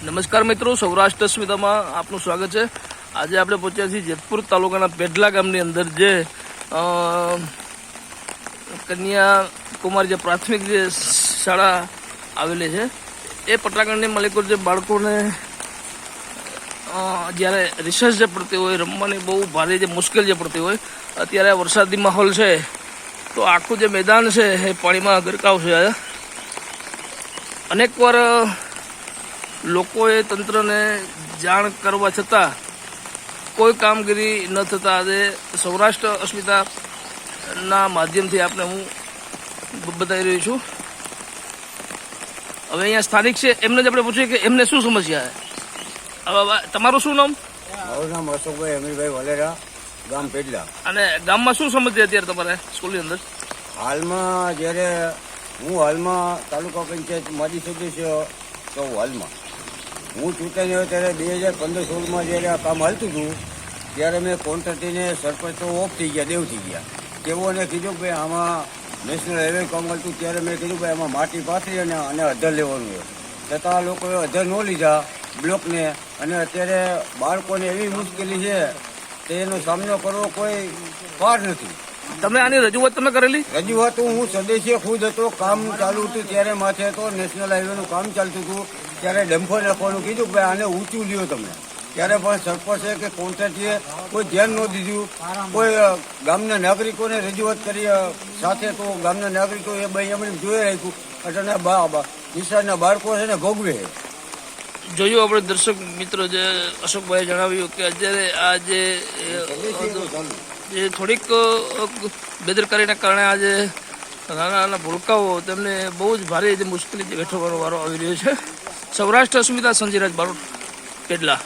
નમસ્કાર મિત્રો, સૌરાષ્ટ્ર સ્મિતામાં આપનું સ્વાગત છે. આજે આપણે પહોંચ્યા છીએ જેતપુર તાલુકાના પેઢલા ગામની અંદર જે કન્યા કુમાર જે પ્રાથમિક જે શાળા આવેલી છે, એ પટાકણની માલિકો જે બાળકોને જ્યારે રિસર્ચ જે પડતી હોય, રમવાની બહુ ભારે જે મુશ્કેલ જે પડતી હોય, અત્યારે વરસાદી માહોલ છે. તો આખું જે મેદાન છે, એ પાણીમાં ગરકાવ છે. અનેક વાર લોકોએ તંત્રને જાણ કરવા છતાં કોઈ કામગીરી ન થતાં આજે સૌરાષ્ટ્ર અસ્મિતાના માધ્યમથી આપને હું બતાવી રહ્યો છું. હવે અહીંયા સ્થાનિક છે એમને જ આપણે પૂછીએ કે એમને શું સમસ્યા હવે તમારું શું નામ? મારું નામ અશોકભાઈ અમીરભાઈ વલેરા ગામ પેડલા. અને ગામમાં શું સમસ્યા અત્યારે તમારે સ્કૂલની અંદર? હાલમાં જ્યારે હું હાલમાં તાલુકા પંચાયત માજી સદસ્ય છું હાલમાં. હું ચૂંટાઈ આવ્યો ત્યારે બે હજાર પંદર સોળમાં જ્યારે આ કામ હાલતું હતું, ત્યારે મેં કોન્ટ્રાક્ટીને સરપંચ તો ઓફ થઈ ગયા, દેવ થઈ ગયા. તેઓને કીધું કે ભાઈ આમાં નેશનલ હાઈવે કામ હાલતું, ત્યારે મેં કીધું ભાઈ આમાં માટી પાથરી અને અને અધર લેવાનું છે. છતાં આ લોકોએ અધર ન લીધા બ્લોકને અને અત્યારે બાળકોને એવી મુશ્કેલી છે એનો સામનો કરવો કોઈ પાર નથી. તમે આની રજૂઆત તમે કરેલી? રજૂઆત હું સદસ્ય ખુદ હતો કામ ચાલુ હતું ત્યારે માથે હતો નેશનલ હાઈવેનું કામ ચાલતું હતું. ત્યારે ડમ્ફર નાખવાનું કીધું કે ભાઈ આને ઊંચું લ્યો તમે. ત્યારે પણ સરપંચે કે કોન્ટ્રાક્ટીએ કોઈ ધ્યાન ન દીધું. કોઈ ગામના નાગરિકોને રજૂઆત કરી સાથે તો ગામના નાગરિકો એ ભાઈ એમણે જોઈ રાખ્યું. એટલે બા બા નિશાળના બાળકો છે ને ભોગવે જોયું આપણે દર્શક મિત્રો જે અશોકભાઈએ જણાવ્યું કે અત્યારે આ જે જે થોડીક બેદરકારીના કારણે આજે નાના નાના ભૂલકાઓ તેમને બહુ જ ભારે જે મુશ્કેલી વેઠવાનો વારો આવી રહ્યો છે. સૌરાષ્ટ્ર સુવિધા સંજીરાજ બારોટ પેડલા